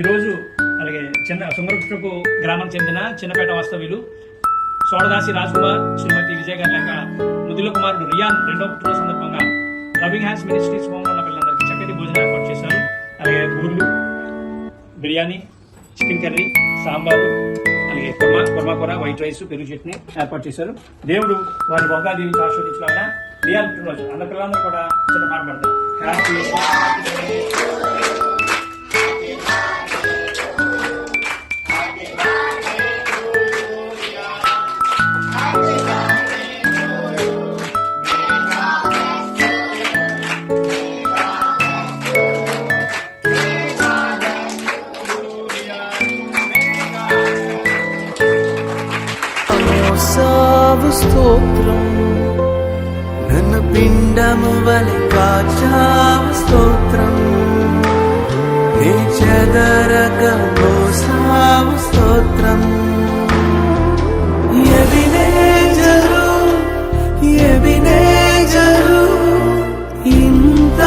ఈరోజు అలాగే చిన్న సుంగరకృష్ణపు గ్రామం చెందిన చిన్నపేట వాస్తవ్యులు సోడదాసి రాజ్కుమార్ శ్రీమతి విజయ గారి లేక ముద్దుల కుమారుడు రియాన్ రెండో పుట్టిన సందర్భంగా లవింగ్ హ్యాండ్స్ మినిస్ట్రీస్ హోమ్ ఉన్న పిల్లలందరికీ చక్కటి భోజనం ఏర్పాటు చేశారు. అలాగే బూర్లు బిర్యానీ చికెన్ కర్రీ సాంబారు అలాగే కుర్మా కుర్మా కూర వైట్ రైస్ పెరుగు చట్నీ ఏర్పాటు చేశారు. దేవుడు వారి బొగ్గా దీవించి ఆస్వాదించలాగా రియాన్ పుట్టినరోజు. అందరి పిల్లలందరూ కూడా చిన్న మాట పడతారు. హ్యాపీ స్తోత్రం నన్ను పిండము వలె కాచావు స్తోత్రం నీ చెదరక మోసావు స్తోత్రం ఎవినే జరు ఎవినే జరు ఎవినే